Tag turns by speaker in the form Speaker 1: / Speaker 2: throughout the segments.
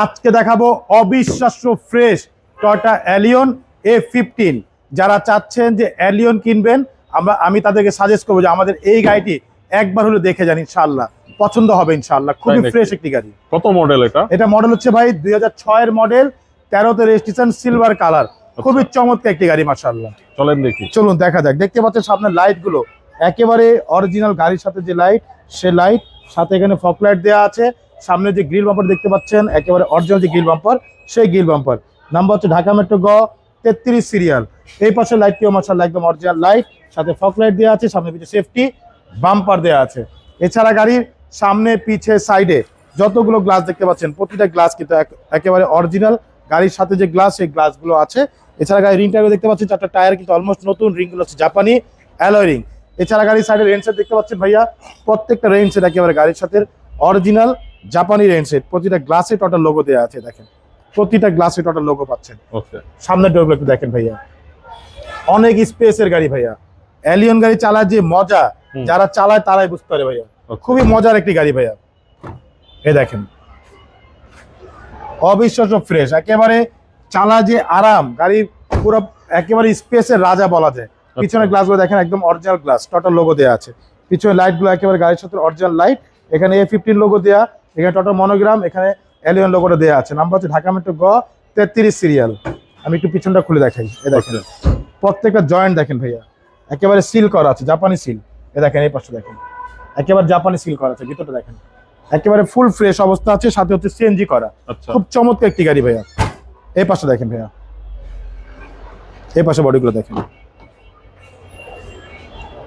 Speaker 1: আজকে দেখাবো অবিশ্বাস্য fresh Toyota Allion A fifteen যারা চাচ্ছেন যে অ্যালিয়ন কিনবেন আমরা আমি তাদেরকে সাজেস্ট করব যে আমাদের এই গাড়িটি একবার হলে দেখে যান ইনশাআল্লাহ। পছন্দ হবে ইনশাআল্লাহ। খুবই ফ্রেশ একটি গাড়ি।
Speaker 2: কত মডেল এটা?
Speaker 1: এটা মডেল হচ্ছে ভাই দুই হাজার ছয়ের মডেল তেরোতে রেজিস্ট্রেশন সিলভার কালার খুবই চমৎকার একটি গাড়ি মার্শাল্লাহ
Speaker 2: চলেন দেখি।
Speaker 1: চলুন দেখা যাক। দেখতে পাচ্ছেন সামনে লাইটগুলো একেবারে অরিজিনাল গাড়ির সাথে যে লাইট সে লাইট সাথে এখানে ফক লাইট দেওয়া আছে। সামনে যে গ্রিল বাম্পার দেখতে পাচ্ছেন, একেবারে অরিজিনাল যে গ্রিল বাম্পার, সেই গ্রিল বাম্পার। নাম্বার হচ্ছে ঢাকা মেট্রো গ, তেত্রিশ সিরিয়াল। এই পাশে লাইটটিও মাসাল্লাহ একদম অরিজিনাল লাইট সাথে ফক লাইট দেওয়া আছে, সামনে পিছিয়ে সেফটি বাম্পার দেওয়া আছে। এছাড়া গাড়ির সামনে, পিছে সাইডে যতগুলো গ্লাস দেখতে পাচ্ছেন, প্রতিটা গ্লাস কিন্তু এক- একেবারে অরিজিনাল গাড়ির সাথে যে গ্লাস সেই গ্লাসগুলো আছে। এছাড়া গাড়ির রিং টায়ার দেখতে পাচ্ছেন, চারটা টায়ার কিন্তু অলমোস্ট নতুন। রিংগুলো হচ্ছে জাপানি অ্যালয় রিং এছাড়া গাড়ির সাইডে সেট দেখতে পাচ্ছেন ভাইয়া, প্রত্যেকটা সেট একেবারে গাড়ির সাথে অরিজিনাল জাপানি রেন সেট প্রতিটা গ্লাসে টোটাল লোগো দেওয়া আছে দেখেন। প্রতিটা গ্লাসে টোটাল লোগো পাচ্ছেন।
Speaker 2: ওকে।
Speaker 1: সামনের ডোরগুলো একটু দেখেন ভাইয়া। অনেক স্পেসের গাড়ি ভাইয়া। অ্যালিয়ন গাড়ি চালায় যে মজা যারা চালায় তারাই বুঝতে পারে ভাইয়া। খুবই মজার একটি গাড়ি ভাইয়া। এ দেখেন। অবিশ্বাস্য ফ্রেশ একেবারে চালা যে আরাম গাড়ি পুরো একেবারে স্পেসের রাজা বলা যায়। পিছনের গ্লাসগুলো দেখেন একদম অরিজিনাল গ্লাস টোটাল লোগো দেওয়া আছে। পিছনে লাইটগুলো একেবারে গাড়ির সাথে অরিজিনাল লাইট এখানে এ ফিফটিন লোগো দেওয়া এখানে টোটাল মনোগ্রাম এখানে এলিয়ন লোগোটা দেওয়া আছে। নাম্বার হচ্ছে ঢাকা মেট্রো গ তেত্রিশ সিরিয়াল আমি একটু পিছনটা খুলে দেখাই। এ দেখেন। প্রত্যেকটা জয়েন্ট দেখেন ভাইয়া। একেবারে সিল করা আছে জাপানি সিল এ দেখেন এই পাশে দেখেন। একেবারে জাপানি সিল করা আছে ভিতরটা দেখেন। একেবারে ফুল ফ্রেশ অবস্থা আছে সাথে হচ্ছে সিএনজি করা।
Speaker 2: আচ্ছা।
Speaker 1: খুব চমৎকার একটি গাড়ি ভাইয়া। এই পাশে দেখেন ভাইয়া। এই পাশে বডিগুলো দেখেন।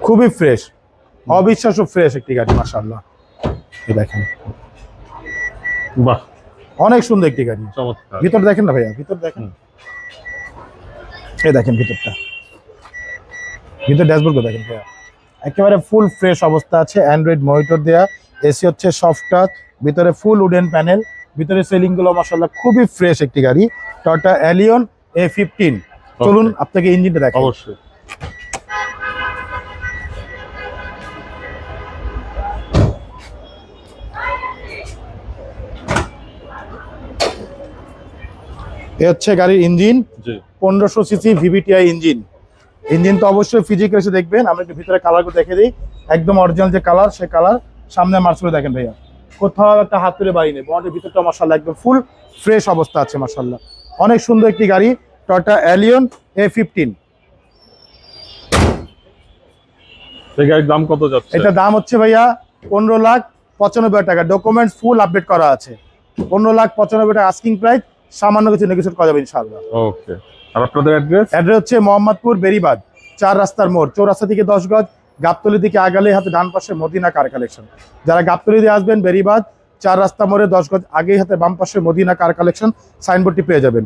Speaker 1: খুবই ফ্রেশ অবিশ্বাস্য ফ্রেশ একটি গাড়ি মাশাআল্লাহ। এই দেখেন।
Speaker 2: বাহ।
Speaker 1: অনেক সুন্দর একটি গাড়ি। ভিতর দেখেন না ভাইয়া? ভিতর দেখেন। এই দেখেন ভিতরটা। ভিতর ড্যাশবোর্ড দেখেন ভাইয়া। একেবারে ফুল ফ্রেশ অবস্থা আছে। অ্যান্ড্রয়েড মনিটর দেয়া। এসি হচ্ছে সফট টাচ ভিতরে ফুল উডেন প্যানেল ভিতরে সেলিংগুলো মাসাল্লাহ খুবই ফ্রেশ একটি গাড়ি। টয়টা অ্যালিয়ন এ ফিফটিন চলুন আপনাকে ইঞ্জিনটা দেখাই।
Speaker 2: অবশ্যই।
Speaker 1: এ হচ্ছে গাড়ির ইঞ্জিন। পনেরোশো সিসি ভিভিটিআই ইঞ্জিন। ইঞ্জিন তো অবশ্যই ফিজিক্যাল এসে দেখবেন। আমরা একটু ভিতরে কালারগুলো দেখে দিই। একদম অরিজিনাল যে কালার সে কালার সামনে মার্সগুলো দেখেন ভাইয়া। কোথাও একটা হাত তুলে বাড়ি নেই। বডির ভিতরটা মার্শাল্লাহ একদম ফুল ফ্রেশ অবস্থা আছে মার্শাল্লাহ অনেক সুন্দর একটি গাড়ি। টয়টা অ্যালিয়ন এ ফিফটিন
Speaker 2: দাম কত যাচ্ছে?
Speaker 1: এটা দাম হচ্ছে ভাইয়া পনেরো লাখ পঁচানব্বই টাকা। ডকুমেন্টস ফুল আপডেট করা আছে। পনেরো লাখ পঁচানব্বই টাকা আস্কিং প্রাইস সামান্য কিছু নেগোসিয়েট করা যাবে ইনশাআল্লাহ।
Speaker 2: ওকে আর আপনাদের অ্যাড্রেস
Speaker 1: অ্যাড্রেস হচ্ছে মোহাম্মদপুর বেরিবাদ চার রাস্তার মোড় চৌরাস্তা থেকে দশ গজ গাবতলি দিকে আগালে হাতে ডান পাশে মদিনা কার কালেকশন যারা গাবতলি দিয়ে আসবেন বেরিবাদ চার রাস্তা মোড়ে দশ গজ আগেই হাতে বাম পাশে মদিনা কার কালেকশন সাইনবোর্ডটি পেয়ে যাবেন।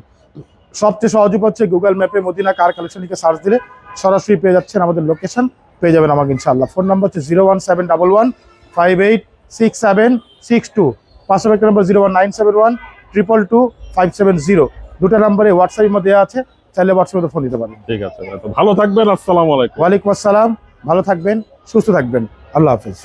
Speaker 1: সবচেয়ে সহজ উপায় হচ্ছে গুগল ম্যাপে মদিনা কার কালেকশন লিখে সার্চ দিলে সরাসরি পেয়ে যাচ্ছেন আমাদের লোকেশন পেয়ে যাবেন আমাকে ইনশাআল্লাহ। ফোন নাম্বার হচ্ছে zero one seven double one five eight six seven six two একটা number zero one nine seven one triple two five seven zero দুটো নাম্বারে হোয়াটসঅ্যাপের মধ্যে দেওয়া আছে চাইলে হোয়াটসঅ্যাপে ফোন দিতে পারেন।
Speaker 2: ঠিক আছে ভালো থাকবেন আসসালাম আলাইকুম।
Speaker 1: ওয়ালাইকুম আসসালাম ভালো থাকবেন সুস্থ থাকবেন। আল্লাহ হাফিজ।